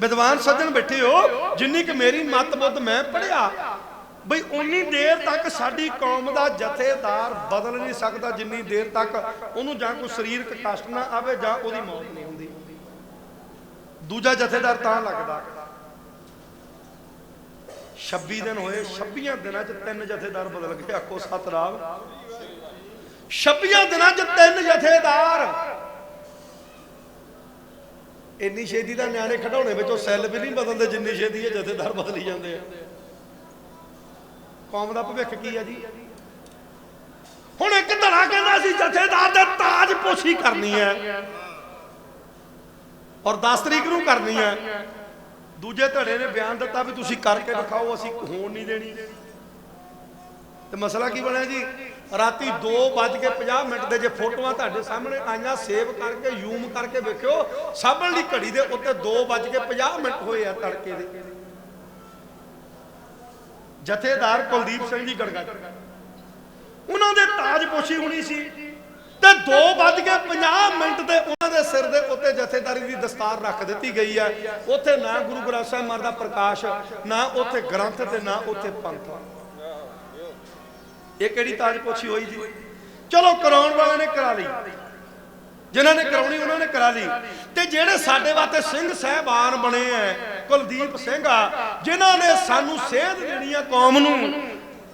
ਵਿਦਵਾਨ ਸੱਜਣ ਬੈਠੇ ਹੋ, ਜਿੰਨੀ ਕਿ ਮੇਰੀ ਮਤ ਬੁੱਧ ਮੈਂ ਪੜਿਆ ਬਈ ਉਨੀ ਦੇਰ ਤੱਕ ਸਾਡੀ ਕੌਮ ਦਾ ਜਥੇਦਾਰ ਬਦਲ ਨਹੀਂ ਸਕਦਾ, ਜਿੰਨੀ ਦੇਰ ਤੱਕ ਉਹਨੂੰ ਜਾਂ ਕੋਈ ਸਰੀਰਕ ਕਸ਼ਟ ਨਾ ਆਵੇ ਜਾਂ ਉਹਦੀ ਮੌਤ ਨਹੀਂ ਹੁੰਦੀ। ਦੂਜਾ ਜਥੇਦਾਰ ਤਾਂ ਲੱਗਦਾ। 26 ਦਿਨ ਹੋਏ 26 ਦਿਨਾਂ 'ਚ ਤਿੰਨ ਜਥੇਦਾਰ ਬਦਲ ਗਏ, ਆਖੋ ਸਤਨਾਮ। 26 ਦਿਨਾਂ 'ਚ ਤਿੰਨ ਜਥੇਦਾਰ ਇੰਨੀ ਛੇਤੀ ਦਾ ਨਿਆਣੇ ਖਡਾਉਣੇ ਵਿੱਚੋਂ ਸੈੱਲ ਵੀ ਨਹੀਂ ਬਦਲਦੇ ਜਿੰਨੀ ਛੇਤੀ ਇਹ ਜਥੇਦਾਰ ਬਦਲੀ ਜਾਂਦੇ ਆ। ਕੌਮ ਦਾ ਭਵਿੱਖ ਕੀ ਆ ਜੀ? ਹੁਣ ਇੱਕ ਧੜਾ ਕਹਿੰਦਾ ਸੀ, ਜਥੇਦਾਰ ਦੇ ਤਾਜ ਪੋਸ਼ੀ ਕਰਨੀ ਹੈ। ਔਰ 10 ਤਰੀਕ ਨੂੰ ਕਰਨੀ ਹੈ। ਦੂਜੇ ਧੜੇ ਨੇ ਬਿਆਨ ਦਿੱਤਾ ਵੀ ਤੁਸੀਂ ਕਰਕੇ ਦਿਖਾਓ, ਅਸੀਂ ਹੋਣ ਨਹੀਂ ਦੇਣੀ। ਤੇ ਮਸਲਾ ਕੀ ਬਣਿਆ ਜੀ? ਰਾਤੀ 2:50 ਮਿੰਟ ਦੇ ਜੇ ਫੋਟੋਆਂ ਤੁਹਾਡੇ ਸਾਹਮਣੇ ਆਈਆਂ, ਸੇਵ ਕਰਕੇ, ਯੂਮ ਕਰਕੇ ਵੇਖਿਓ ਸਾਹਮਣੇ ਦੀ ਘੜੀ ਦੇ ਉੱਤੇ 2:50 ਮਿੰਟ ਹੋਏ ਆ ਤੜਕੇ ਦੇ। ਜਥੇਦਾਰ ਕੁਲਦੀਪ ਸਿੰਘ ਜੀ ਗੜਗੜ। ਉਹਨਾਂ ਦੇ ਤਾਜਪੋਸ਼ੀ ਹੋਣੀ ਸੀ ਤੇ 2:50 ਮਿੰਟ ਤੇ ਉਹਨਾਂ ਦੇ ਸਿਰ ਦੇ ਉੱਤੇ ਜਥੇਦਾਰੀ ਦੀ ਦਸਤਾਰ ਰੱਖ ਦਿੱਤੀ ਗਈ ਹੈ ਉੱਥੇ ਨਾ ਗੁਰੂ ਗ੍ਰੰਥ ਸਾਹਿਬ ਮਹਾਰਾਜ ਦਾ ਪ੍ਰਕਾਸ਼, ਨਾ ਉੱਥੇ ਗ੍ਰੰਥ ਤੇ ਨਾ ਉੱਥੇ ਪੰਥ। ਇਹ ਕਿਹੜੀ ਤਾਜਪੋਸ਼ੀ ਹੋਈ ਜੀ? ਚਲੋ ਕਰਾਉਣ ਵਾਲੇ ਨੇ ਕਰਾ ਲਈ। ਜਿਨ੍ਹਾਂ ਨੇ ਕਰਾਉਣੀ, ਉਹਨਾਂ ਨੇ ਕਰਾ ਲਈ। ਤੇ ਜਿਹੜੇ ਸਾਡੇ ਵਾਸਤੇ ਸਿੰਘ ਸਹਿਬਾਨ ਬਣੇ ਐ, ਕੁਲਦੀਪ ਸਿੰਘ ਆ, ਜਿਨ੍ਹਾਂ ਨੇ ਸਾਨੂੰ ਸੇਧ ਦੇਣੀ ਆ ਕੌਮ ਨੂੰ,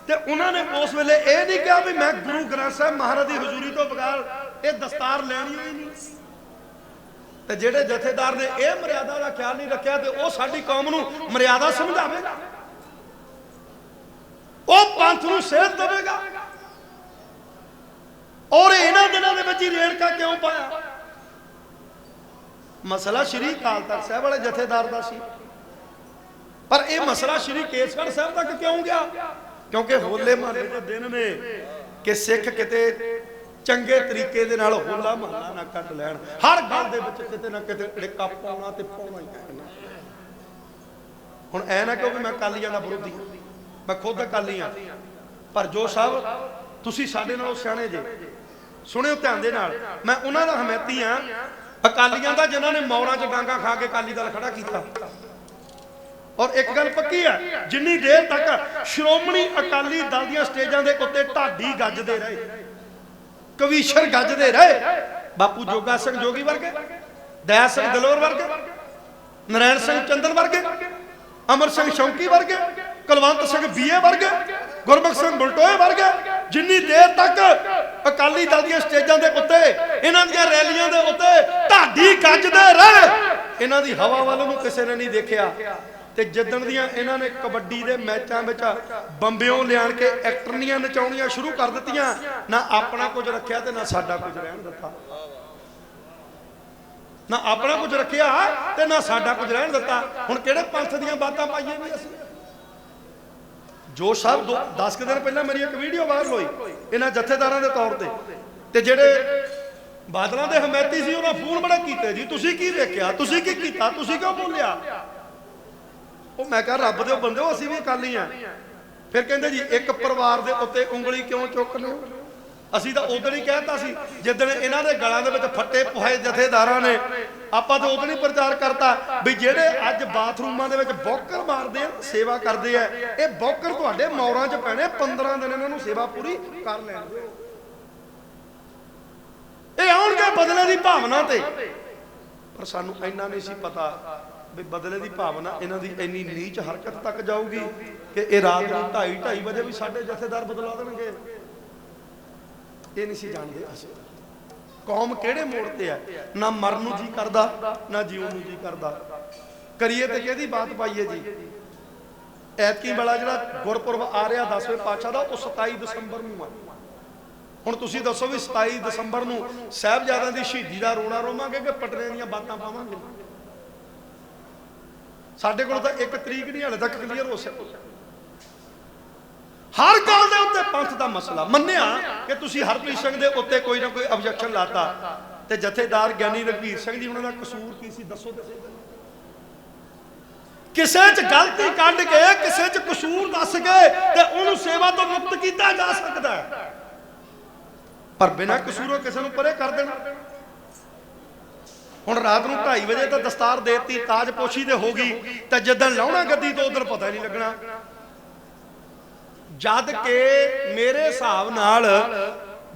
ਤੇ ਉਹਨਾਂ ਨੇ ਉਸ ਵੇਲੇ ਇਹ ਨਹੀਂ ਕਿਹਾ ਵੀ ਮੈਂ ਗੁਰੂ ਗ੍ਰੰਥ ਸਾਹਿਬ ਮਹਾਰਾਜ ਦੀ ਹਜ਼ੂਰੀ ਤੋਂ ਬਗੈਰ ਇਹ ਦਸਤਾਰ ਲੈਣੀ ਹੋਈ ਨਹੀਂ। ਤੇ ਜਿਹੜੇ ਜਥੇਦਾਰ ਨੇ ਇਹ ਮਰਿਆਦਾ ਦਾ ਖਿਆਲ ਨਹੀਂ ਰੱਖਿਆ ਤੇ ਉਹ ਸਾਡੀ ਕੌਮ ਨੂੰ ਮਰਿਆਦਾ ਸਮਝਾਵੇਗਾ। ਉਹ ਪੰਥ ਨੂੰ ਦੇਵੇਗਾ। ਔਰ ਇਹਨਾਂ ਦਿਨਾਂ ਦੇ ਵਿੱਚ ਹੀ ਰੇੜਕਾ ਕਿਉਂ ਪਾਇਆ? ਮਸਲਾ ਸ਼੍ਰੀ ਅਕਾਲ ਤਖਤ ਸਾਹਿਬ ਵਾਲੇ ਜਥੇਦਾਰ ਦਾ ਸੀ। ਪਰ ਇਹ ਮਸਲਾ ਸ਼੍ਰੀ ਕੇਸਗੜ੍ਹ ਸਾਹਿਬ ਤੱਕ ਕਿਉਂ ਗਿਆ? ਕਿਉਂਕਿ ਹੋਲੇ ਮਹੱਲੇ ਦੇ ਦਿਨ ਨੇ ਕਿ ਸਿੱਖ ਕਿਤੇ ਚੰਗੇ ਤਰੀਕੇ ਦੇ ਨਾਲ ਹੋਲਾ ਮਹੱਲਾ ਨਾ ਕੱਢ ਲੈਣ। ਹਰ ਗੱਲ ਦੇ ਵਿੱਚ ਕਿਤੇ ਨਾ ਕਿਤੇ ੜਿੱਕਾ ਪਾਉਣਾ ਤੇ ਪਾਉਣਾ ਹੀ ਕਹਿਣਾ ਹੁਣ ਐ ਨਾ ਕਿਉਂਕਿ ਮੈਂ ਕਾਲੀਆਂ ਦਾ ਵਿਰੋਧੀ ਮੈਂ ਖੁਦ ਕਾਲੀ ਆ ਪਰ ਜੋ ਸਾਹਿਬ ਤੁਸੀਂ ਸਾਡੇ ਨਾਲੋਂ ਸਿਆਣੇ ਜੇ, ਸੁਣਿਓ ਧਿਆਨ ਦੇ ਨਾਲ, ਮੈਂ ਉਹਨਾਂ ਦਾ ਹਮੈਤੀ ਆ ਅਕਾਲੀਆਂ ਦਾ ਜਿਨ੍ਹਾਂ ਨੇ ਮੌਰਾਂ 'ਚ ਡਾਂਗਾ ਖਾ ਕੇ ਅਕਾਲੀ ਦਲ ਖੜਾ ਕੀਤਾ। ਔਰ ਇੱਕ ਗੱਲ ਪੱਕੀ ਹੈ, ਜਿੰਨੀ ਦੇਰ ਤੱਕ ਸ਼੍ਰੋਮਣੀ ਅਕਾਲੀ ਦਲ ਦੀਆਂ ਸਟੇਜਾਂ ਦੇ ਉੱਤੇ ਢਾਡੀ ਗੱਜਦੇ ਰਹੇ, ਕਵੀਸ਼ਰ ਗੱਜਦੇ ਰਹੇ, ਬਾਪੂ ਜੋਗਾ ਸਿੰਘ ਜੋਗੀ ਵਰਗੇ, ਦਇਆ ਸਿੰਘ ਦਲੋਰ ਵਰਗੇ, ਨਰੈਣ ਸਿੰਘ ਚੰਦਨ ਵਰਗੇ, ਅਮਰ ਸਿੰਘ ਸ਼ੌਂਕੀ ਵਰਗੇ, ਕੁਲਵੰਤ ਸਿੰਘ ਬੀਏ ਵਰਗੇ ਗੁਰਮੁਖ ਸਿੰਘ ਬਲਟੋਏ ਵਰਗੇ, ਜਿੰਨੀ ਦੇਰ ਤੱਕ ਅਕਾਲੀ ਦਲ ਦੀਆਂ ਸਟੇਜਾਂ ਦੇ ਉੱਤੇ, ਇਹਨਾਂ ਦੀਆਂ ਰੈਲੀਆਂ ਦੇ ਉੱਤੇ ਢਾਡੀ ਗੱਜਦੇ ਰਹੇ, ਇਹਨਾਂ ਦੀ ਹਵਾ ਵੱਲ ਨੂੰ ਕਿਸੇ ਨੇ ਨਹੀਂ ਦੇਖਿਆ। ਤੇ ਜਿੱਦਣ ਦੀਆਂ ਇਹਨਾਂ ਨੇ ਕਬੱਡੀ ਦੇ ਮੈਚਾਂ ਵਿੱਚ ਬੰਬਿਓਂ ਲਿਆਣ ਕੇ ਐਕਟਰਨੀਆਂ ਨਚਾਉਣੀਆਂ ਸ਼ੁਰੂ ਕਰ ਦਿੱਤੀਆਂ, ਨਾ ਆਪਣਾ ਕੁਝ ਰੱਖਿਆ ਤੇ ਨਾ ਸਾਡਾ ਕੁਝ ਰਹਿਣ ਦਿੱਤਾ। ਨਾ ਆਪਣਾ ਕੁਝ ਰੱਖਿਆ ਤੇ ਨਾ ਸਾਡਾ ਕੁਝ ਰਹਿਣ ਦਿੱਤਾ। ਹੁਣ ਕਿਹੜੇ ਪੰਥ ਦੀਆਂ ਬਾਤਾਂ ਪਾਈਏ ਵੀ ਅਸੀਂ? ਜੋ ਸਾਹਿਬ 10 ਕੁ ਦਿਨ ਪਹਿਲਾਂ ਮੇਰੀ ਇੱਕ ਵੀਡੀਓ ਵਾਇਰਲ ਹੋਈ। ਇਹਨਾਂ ਜਥੇਦਾਰਾਂ ਦੇ ਤੌਰ ਤੇ। ਤੇ। ਜਿਹੜੇ ਬਾਦਲਾਂ ਦੇ ਹਮਾਇਤੀ ਸੀ ਉਹਨਾਂ ਫੋਨ ਬੜਾ ਕੀਤੇ ਜੀ। ਤੁਸੀਂ ਕੀ ਵੇਖਿਆ? ਤੁਸੀਂ ਕੀ ਕੀਤਾ? ਤੁਸੀਂ ਕਿਉਂ ਬੋਲਿਆ ਉਹ ਮੈਂ ਕਿਹਾ ਰੱਬ ਦੇ ਬੰਦੇ ਅਸੀਂ ਵੀ ਅਕਾਲੀ ਆ। ਫਿਰ ਕਹਿੰਦੇ ਜੀ ਇੱਕ ਪਰਿਵਾਰ ਦੇ ਉੱਤੇ ਉਂਗਲੀ ਕਿਉਂ ਚੁੱਕ ਲਿਓ? ਅਸੀਂ ਤਾਂ ਉਦੋਂ ਹੀ ਕਹਿਤਾ ਸੀ, ਜਿੱਦਣ ਇਹਨਾਂ ਦੇ ਗਲਾਂ ਦੇ ਵਿੱਚ ਫੱਟੇ ਪੁਹਾਏ ਜਥੇਦਾਰਾਂ ਨੇ, ਆਪਾਂ ਤਾਂ ਉਦੋਂ ਹੀ ਪ੍ਰਚਾਰ ਕਰਤਾ ਵੀ ਜਿਹੜੇ ਅੱਜ ਬਾਥਰੂਮਾਂ ਦੇ ਵਿੱਚ ਬੌਕਰ ਮਾਰਦੇ ਆ, ਸੇਵਾ ਕਰਦੇ ਆ, ਇਹ ਬੌਕਰ ਤੁਹਾਡੇ ਮੌਰਾਂ 'ਚ ਪੈਣੇ 15 ਦਿਨ ਇਹਨਾਂ ਨੂੰ ਸੇਵਾ ਪੂਰੀ ਕਰ ਲੈਣ ਦਿਓ। ਇਹ ਆਉਣਗੇ ਬਦਲੇ ਦੀ ਭਾਵਨਾ ਤੇ। ਪਰ ਸਾਨੂੰ ਇੰਨਾ ਨਹੀਂ ਸੀ ਪਤਾ ਵੀ ਬਦਲੇ ਦੀ ਭਾਵਨਾ ਇਹਨਾਂ ਦੀ ਇੰਨੀ ਨੀਚ ਹਰਕਤ ਤੱਕ ਜਾਊਗੀ ਕਿ ਇਹ ਰਾਤ ਨੂੰ 2:30 2:30 ਵਜੇ ਵੀ ਸਾਡੇ ਜਥੇਦਾਰ ਬਦਲਾ ਦੇਣਗੇ। ਇਹ ਨਹੀਂ ਸੀ ਜਾਣਦੇ ਅਸੀਂ। ਕੌਮ ਕਿਹੜੇ ਮੋੜ ਤੇ ਹੈ ਨਾ ਮਰਨ ਨੂੰ ਜੀ ਕਰਦਾ, ਨਾ ਜਿਉਣ ਨੂੰ ਜੀ ਕਰਦਾ। ਕਰੀਏ ਤੇ ਕਿਹਦੀ ਬਾਤ ਪਾਈਏ ਜੀ? ਐਤਕੀ ਵਾਲਾ ਜਿਹੜਾ ਗੁਰਪੁਰਬ ਆ ਰਿਹਾ 10ਵੇਂ ਪਾਤਸ਼ਾਹ ਦਾ, ਉਹ 27 ਦਸੰਬਰ ਨੂੰ ਆ। ਹੁਣ ਤੁਸੀਂ ਦੱਸੋ ਵੀ 27 ਦਸੰਬਰ ਨੂੰ ਸਾਹਿਬਜ਼ਾਦਿਆਂ ਦੀ ਸ਼ਹੀਦੀ ਦਾ ਰੋਣਾ ਰੋਵਾਂਗੇ ਕਿ ਪਟਨੇ ਦੀਆਂ ਬਾਤਾਂ ਪਾਵਾਂਗੇ? ਸਾਡੇ ਕੋਲ ਤਾਂ ਇੱਕ ਤਰੀਕ ਨਹੀਂ, ਹਲੇ ਤੱਕ ਕਲੀਅਰ ਹੋ ਸਕੀ ਹਰ ਗੱਲ ਦੇ ਉੱਤੇ ਪੰਥ ਦਾ ਮਸਲਾ। ਮੰਨਿਆ ਕਿ ਤੁਸੀਂ ਹਰਪ੍ਰੀਤ ਸਿੰਘ ਦੇ ਉੱਤੇ ਕੋਈ ਨਾ ਕੋਈ ਆਬਜੈਕਸ਼ਨ ਲਾਤਾ ਤੇ ਜਥੇਦਾਰ ਗਿਆਨੀ ਰਘਵੀਰ ਸਿੰਘ ਜੀ ਉਹਨਾਂ ਦਾ ਕਸੂਰ ਕੀ ਸੀ? ਦੱਸੋ ਤੇ ਕਿਸੇ 'ਚ ਗਲਤੀ ਕੱਢ ਕੇ, ਕਿਸੇ 'ਚ ਕਸੂਰ ਦੱਸ ਕੇ ਤੇ ਉਹਨੂੰ ਸੇਵਾ ਤੋਂ ਮੁਕਤ ਕੀਤਾ ਜਾ ਸਕਦਾ ਹੈ। ਪਰ ਬਿਨਾਂ ਕਸੂਰੋਂ ਕਿਸੇ ਨੂੰ ਪਰੇ ਕਰ ਦੇਣਾ। ਹੁਣ ਰਾਤ ਨੂੰ 2:30 ਵਜੇ ਤਾਂ ਦਸਤਾਰ ਦੇਤੀ ਤਾਜ ਪੋਸ਼ੀ ਤੇ ਹੋ ਗਈ ਤੇ ਜਦੋਂ ਲਾਉਣਾ ਗੱਦੀ ਤੋਂ ਉਧਰ ਪਤਾ ਨਹੀਂ ਲੱਗਣਾ। ਜਦ ਕਿ ਮੇਰੇ ਹਿਸਾਬ ਨਾਲ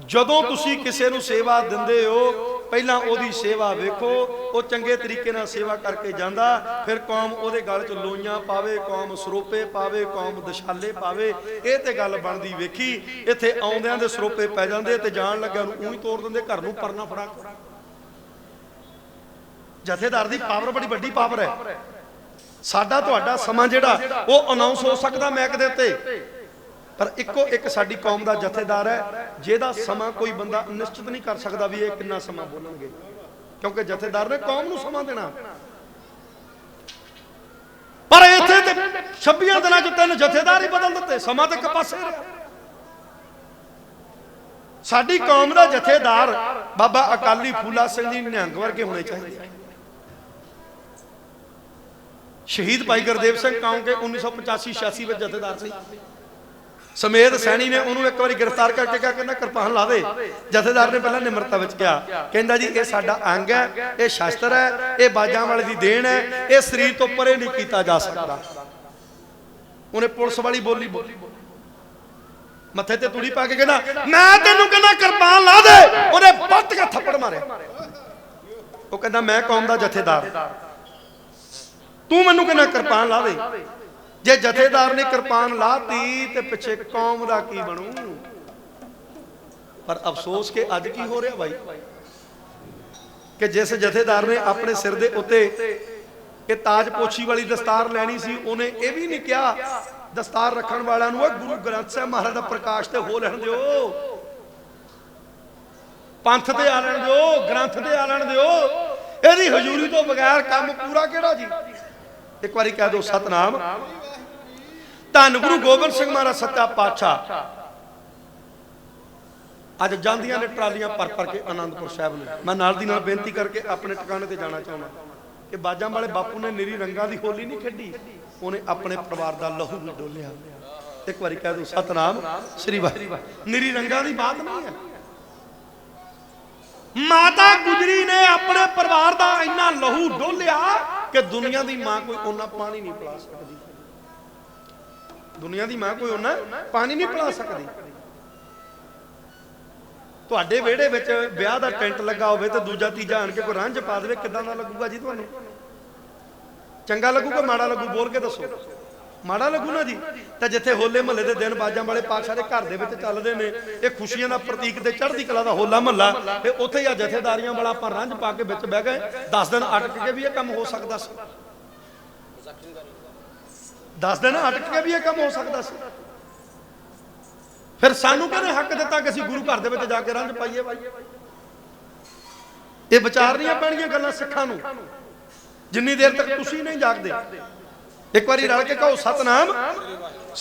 ਜਦੋਂ ਤੁਸੀਂ ਕਿਸੇ ਨੂੰ ਸੇਵਾ ਦਿੰਦੇ ਹੋ ਪਹਿਲਾਂ ਉਹਦੀ ਸੇਵਾ ਵੇਖੋ ਉਹ ਚੰਗੇ ਤਰੀਕੇ ਨਾਲ ਸੇਵਾ ਕਰਕੇ ਜਾਂਦਾ ਫਿਰ ਕੌਮ ਉਹਦੇ ਗਲ 'ਚ ਲੋਈਆਂ ਪਾਵੇ ਕੌਮ ਸਰੋਪੇ ਪਾਵੇ ਕੌਮ ਦਸ਼ਾਲੇ ਪਾਵੇ ਇਹ ਤੇ ਗੱਲ ਬਣਦੀ ਵੇਖੀ ਇੱਥੇ ਆਉਂਦਿਆਂ ਦੇ ਸਰੋਪੇ ਪੈ ਜਾਂਦੇ ਤੇ ਜਾਣ ਲੱਗਿਆ ਨੂੰ ਉਹੀ ਤੋੜ ਦਿੰਦੇ ਘਰ ਨੂੰ ਪਰਨਾ ਫੜਾ ਕੇ। ਜਥੇਦਾਰ ਦੀ ਪਾਵਰ ਬੜੀ ਵੱਡੀ ਪਾਵਰ ਹੈ। ਸਾਡਾ ਤੁਹਾਡਾ ਸਮਾਂ ਜਿਹੜਾ ਉਹ ਅਨਾਉਂਸ ਹੋ ਸਕਦਾ ਮੈਕ ਦੇ ਉੱਤੇ ਪਰ ਇੱਕੋ ਇੱਕ ਸਾਡੀ ਕੌਮ ਦਾ ਜਥੇਦਾਰ ਹੈ, ਜਿਹਦਾ ਸਮਾਂ ਕੋਈ ਬੰਦਾ ਨਿਸ਼ਚਿਤ ਨਹੀਂ ਕਰ ਸਕਦਾ ਵੀ ਇਹ ਕਿੰਨਾ ਸਮਾਂ ਬੋਲਣਗੇ। ਕਿਉਂਕਿ ਜਥੇਦਾਰ ਨੇ ਕੌਮ ਨੂੰ ਸਮਾਂ ਦੇਣਾ। ਪਰ ਇੱਥੇ ਤੇ 26 ਦਿਨਾਂ ਚ ਤਿੰਨ ਜਥੇਦਾਰ ਹੀ ਬਦਲ ਦਿੱਤੇ, ਸਮਾਂ ਤੇ ਇੱਕ ਰਿਹਾ। ਸਾਡੀ ਕੌਮ ਦਾ ਜਥੇਦਾਰ ਬਾਬਾ ਅਕਾਲੀ ਫੂਲਾ ਸਿੰਘ ਜੀ ਨਿਹੰਗ ਵਰਗੇ ਹੋਣੇ ਚਾਹੀਦੇ ਸ਼ਹੀਦ ਭਾਈ ਗੁਰਦੇਵ ਸਿੰਘ ਕੌਂਕੇ 1985 86 ਵਿੱਚ ਜਥੇਦਾਰ ਸੀ। ਸਮੇਤ ਸੈਣੀ ਨੇ ਉਹਨੂੰ ਇੱਕ ਵਾਰੀ ਗ੍ਰਿਫਤਾਰ ਕਰਕੇ ਕਿਹਾ ਕਹਿੰਦਾ ਕਿਰਪਾਨ ਲਾ ਦੇ ਜਥੇਦਾਰ ਨੇ ਪਹਿਲਾਂ ਨਿਮਰਤਾ ਵਿੱਚ ਕਿਹਾ। ਕਹਿੰਦਾ ਜੀ, ਇਹ ਸਾਡਾ ਅੰਗ ਹੈ, ਇਹ ਸ਼ਸਤਰ ਹੈ, ਇਹ ਬਾਜਾਂ ਵਾਲੇ ਦੀ ਦੇਣ ਹੈ, ਇਹ ਸਰੀਰ ਤੋਂ ਪਰੇ ਨਹੀਂ ਕੀਤਾ ਜਾ ਸਕਦਾ। ਉਹਨੇ ਪੁਲਿਸ ਵਾਲੀ ਬੋਲੀ ਬੋਲੀ। ਮੱਥੇ ਤੇ ਤੂੜੀ ਪਾ ਕੇ ਕਹਿੰਦਾ, ਮੈਂ ਤੈਨੂੰ ਕਹਿੰਦਾ ਕਿਰਪਾਨ ਲਾ ਦੇ। ਉਹਨੇ ਬੱਤ ਕੇ ਥੱਪੜ ਮਾਰਿਆ ਉਹ ਕਹਿੰਦਾ, ਮੈਂ ਕੌਮ ਦਾ ਜਥੇਦਾਰ। ਤੂੰ ਮੈਨੂੰ ਕਹਿੰਦਾ ਕਿਰਪਾਨ ਲਾ ਦੇ। ਜੇ ਜਥੇਦਾਰ ਨੇ ਕਿਰਪਾਨ ਲਾਤੀ ਤੇ ਪਿੱਛੇ ਕੌਮ ਦਾ ਕੀ ਬਣੂ? ਪਰ ਅਫਸੋਸ ਕਿ ਅੱਜ ਕੀ ਹੋ ਰਿਹਾ ਬਾਈ? ਕਿ ਜਿਸ ਜਥੇਦਾਰ ਨੇ ਆਪਣੇ ਸਿਰ ਦੇ ਉੱਤੇ ਇਹ ਤਾਜ ਪੋਛੀ ਵਾਲੀ ਦਸਤਾਰ ਲੈਣੀ ਸੀ, ਉਹਨੇ ਇਹ ਵੀ ਨਹੀਂ ਕਿਹਾ, ਦਸਤਾਰ ਰੱਖਣ ਵਾਲਿਆਂ ਨੂੰ ਉਹ ਗੁਰੂ ਗ੍ਰੰਥ ਸਾਹਿਬ ਮਹਾਰਾਜ ਦਾ ਪ੍ਰਕਾਸ਼ ਤੇ ਹੋ ਲੈਣ ਦਿਓ। ਪੰਥ ਤੇ ਆ ਲੈਣ ਦਿਓ, ਗ੍ਰੰਥ ਤੇ ਆ ਲੈਣ ਦਿਓ। ਇਹਦੀ ਹਜ਼ੂਰੀ ਤੋਂ ਬਗੈਰ ਕੰਮ ਪੂਰਾ ਕਿਹੜਾ ਜੀ? ਇੱਕ ਵਾਰੀ ਕਹਿ ਦਿਓ, ਸਤਨਾਮ। ਧੰਨ ਗੁਰੂ ਗੋਬਿੰਦ ਸਿੰਘ ਮਹਾਰਾਜ ਸੱਚਾ ਪਾਤਸ਼ਾਹ। ਅੱਜ ਜਾਂਦੀਆਂ ਨੇ ਟਰਾਲੀਆਂ ਭਰ ਭਰ ਕੇ ਆਨੰਦਪੁਰ ਸਾਹਿਬ ਨੂੰ। ਮੈਂ ਨਾਲ ਦੀ ਨਾਲ ਬੇਨਤੀ ਕਰਕੇ ਆਪਣੇ ਟਿਕਾਣੇ ਤੇ ਜਾਣਾ ਚਾਹੁੰਦਾ। ਕਿ ਬਾਜਾਂ ਵਾਲੇ ਬਾਪੂ ਨੇ ਨਿਰੀ ਰੰਗਾਂ ਦੀ ਹੋਲੀ ਨਹੀਂ ਖੇਡੀ। ਉਹਨੇ ਆਪਣੇ ਪਰਿਵਾਰ ਦਾ ਲਹੂ ਵੀ ਡੋਲਿਆ। ਇੱਕ ਵਾਰੀ ਕਹਿ ਦੋ, ਸਤਨਾਮ ਸ੍ਰੀ ਵਾਹਿਗੁਰੂ। ਨਿਰੀ ਰੰਗਾਂ ਦੀ ਬਾਤ ਨਹੀਂ ਹੈ। ਮਾਤਾ ਗੁਜਰੀ ਨੇ ਆਪਣੇ ਪਰਿਵਾਰ ਦਾ ਇੰਨਾ ਲਹੂ ਡੋਲਿਆ ਕਿ ਦੁਨੀਆ ਦੀ ਮਾਂ ਕੋਈ ਉਹਨਾਂ ਪਾਣੀ ਨਹੀਂ ਪਿਲਾ ਸਕਦੀ। ਦੁਨੀਆ ਦੀ ਮਾਂ ਕੋਈ ਉਹਨਾਂ, ਪਾਣੀ ਨਹੀਂ ਪਿਲਾ ਸਕਦੀ। ਤੁਹਾਡੇ ਵਿਹੜੇ ਵਿੱਚ ਵਿਆਹ ਦਾ ਟੈਂਟ ਲੱਗਾ ਹੋਵੇ ਤੇ ਦੂਜਾ ਤੀਜਾ ਆਣ ਕੇ ਕੋਈ ਰੰਝ ਪਾ ਦੇਵੇ, ਕਿਦਾਂ ਦਾ ਲੱਗੂਗਾ ਜੀ ਤੁਹਾਨੂੰ? ਚੰਗਾ ਲੱਗੂਗਾ, ਮਾੜਾ ਲੱਗੂ, ਬੋਲ ਕੇ ਦੱਸੋ। ਮਾੜਾ ਲੱਗੂ ਨਾ ਜੀ? ਤਾਂ ਜਿੱਥੇ ਹੋਲੇ ਮਹੱਲੇ ਦੇ ਦਿਨ ਬਾਜਾਂ ਵਾਲੇ ਪਾਤਸ਼ਾਹ ਦੇ ਘਰ ਦੇ ਵਿੱਚ ਚੱਲਦੇ ਨੇ, ਇਹ ਖੁਸ਼ੀਆਂ ਦਾ ਪ੍ਰਤੀਕ ਤੇ ਚੜ੍ਹਦੀ ਕਲਾ ਦਾ ਹੋਲਾ ਮਹੱਲਾ, ਤੇ ਉੱਥੇ ਹੀ ਆ ਜਥੇਦਾਰੀਆਂ ਵਾਲਾ ਆਪਾਂ ਰੰਝ ਪਾ ਕੇ ਵਿੱਚ ਬਹਿ ਗਏ। 10 ਦਿਨ ਅਟਕ ਕੇ ਵੀ ਇਹ ਕੰਮ ਹੋ ਸਕਦਾ ਸੀ। 10 ਦਿਨ ਅਟਕ ਕੇ ਵੀ ਇਹ ਕੰਮ ਹੋ ਸਕਦਾ ਸੀ। ਫਿਰ ਸਾਨੂੰ ਕਿਹਨੇ ਹੱਕ ਦਿੱਤਾ ਕਿ ਅਸੀਂ ਗੁਰੂ ਘਰ ਦੇ ਵਿੱਚ ਜਾ ਕੇ ਰੰਝ ਪਾਈਏ ਬਾਈ? ਇਹ ਵਿਚਾਰਨੀਆਂ ਪੈਣਗੀਆਂ ਗੱਲਾਂ ਸਿੱਖਾਂ ਨੂੰ। ਜਿੰਨੀ ਦੇਰ ਤੱਕ ਤੁਸੀਂ ਨਹੀਂ ਜਾਗਦੇ। ਇੱਕ ਵਾਰੀ ਰਲ ਕੇ ਕਹੋ, ਸਤਨਾਮ।